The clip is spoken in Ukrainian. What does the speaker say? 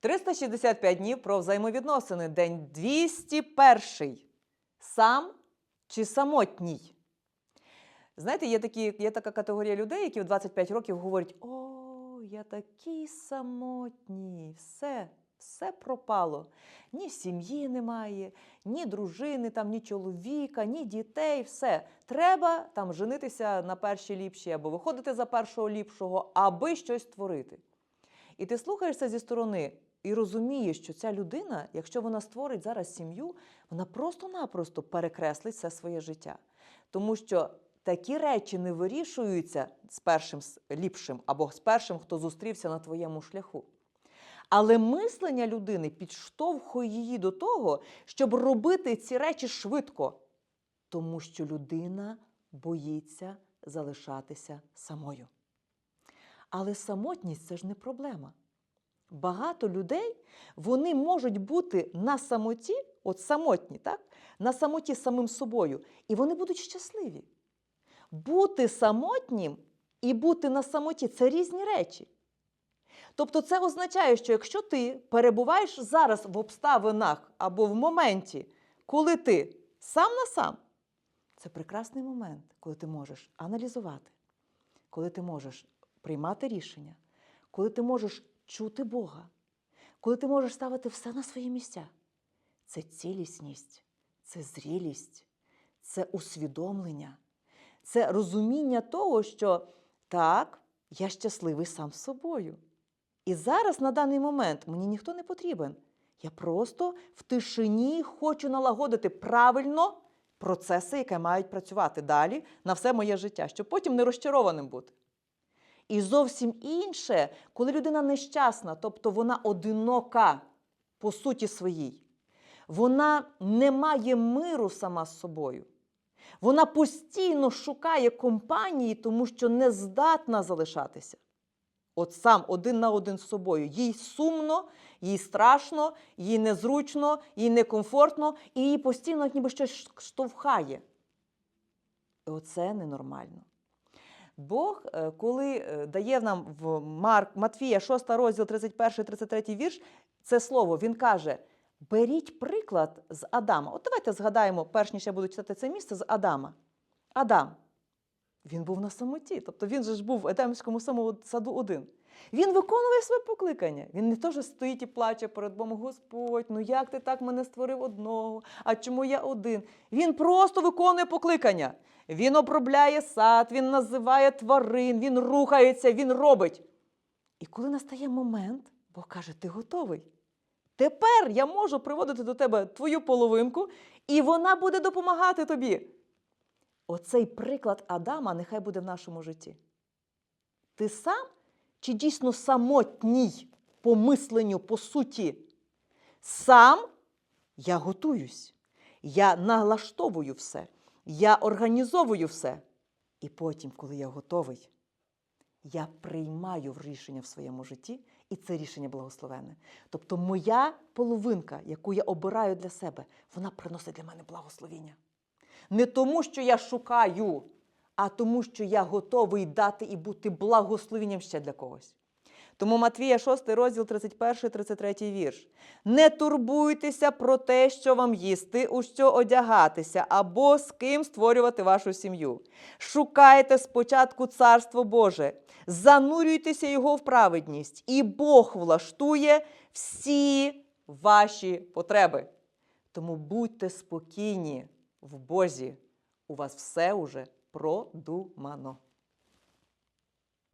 365 днів про взаємовідносини. День 201. Сам чи самотній? Знаєте, є, такі, є така категорія людей, які в 25 років говорять: О, я такий самотній, все, все пропало. Ні сім'ї немає, ні дружини, там, ні чоловіка, ні дітей, все. Треба там женитися на першій ліпшій, або виходити за першого ліпшого, аби щось творити. І ти слухаєшся зі сторони і розумієш, що ця людина, якщо вона створить зараз сім'ю, вона просто-напросто перекреслить все своє життя. Тому що такі речі не вирішуються з першим ліпшим або з першим, хто зустрівся на твоєму шляху. Але мислення людини підштовхує її до того, щоб робити ці речі швидко, тому що людина боїться залишатися самою. Але самотність це ж не проблема. Багато людей вони можуть бути на самоті, от самотні, так? на самоті самим собою, і вони будуть щасливі. Бути самотнім і бути на самоті це різні речі. Тобто, це означає, що якщо ти перебуваєш зараз в обставинах або в моменті, коли ти сам на сам, це прекрасний момент, коли ти можеш аналізувати, коли ти можеш приймати рішення, коли ти можеш чути Бога, коли ти можеш ставити все на свої місця. Це цілісність, це зрілість, це усвідомлення, це розуміння того, що так, я щасливий сам з собою. І зараз, на даний момент, мені ніхто не потрібен. Я просто в тишині хочу налагодити правильно процеси, які мають працювати далі на все моє життя, щоб потім не розчарованим бути. І зовсім інше, коли людина нещасна, тобто вона одинока по суті своїй, вона не має миру сама з собою. Вона постійно шукає компанії, тому що не здатна залишатися. От сам один на один з собою. Їй сумно, їй страшно, їй незручно, їй некомфортно, і її постійно ніби щось штовхає. І оце ненормально. Бог, е, коли е, дає нам в Марк, Матвія 6 розділ 31-33 вірш, це слово, він каже: беріть приклад з Адама. От давайте згадаємо, перш ніж я буду читати це місце, з Адама. Адам. Він був на самоті, тобто він же ж був в Едемському саду один. Він виконує своє покликання. Він не то, що стоїть і плаче перед Богом, Господь, ну як ти так мене створив одного? А чому я один? Він просто виконує покликання. Він обробляє сад, він називає тварин, він рухається, він робить. І коли настає момент, Бог каже: ти готовий. Тепер я можу приводити до тебе твою половинку, і вона буде допомагати тобі. Оцей приклад Адама нехай буде в нашому житті. Ти сам чи дійсно самотній по мисленню, по суті? Сам я готуюсь, я налаштовую все, я організовую все. І потім, коли я готовий, я приймаю рішення в своєму житті, і це рішення благословенне. Тобто, моя половинка, яку я обираю для себе, вона приносить для мене благословіння. Не тому, що я шукаю, а тому, що я готовий дати і бути благословенням ще для когось. Тому Матвія 6 розділ 31-33 вірш. Не турбуйтеся про те, що вам їсти, у що одягатися, або з ким створювати вашу сім'ю. Шукайте спочатку Царство Боже, занурюйтеся його в праведність, і Бог влаштує всі ваші потреби. Тому будьте спокійні в Бозі. У вас все уже продумано.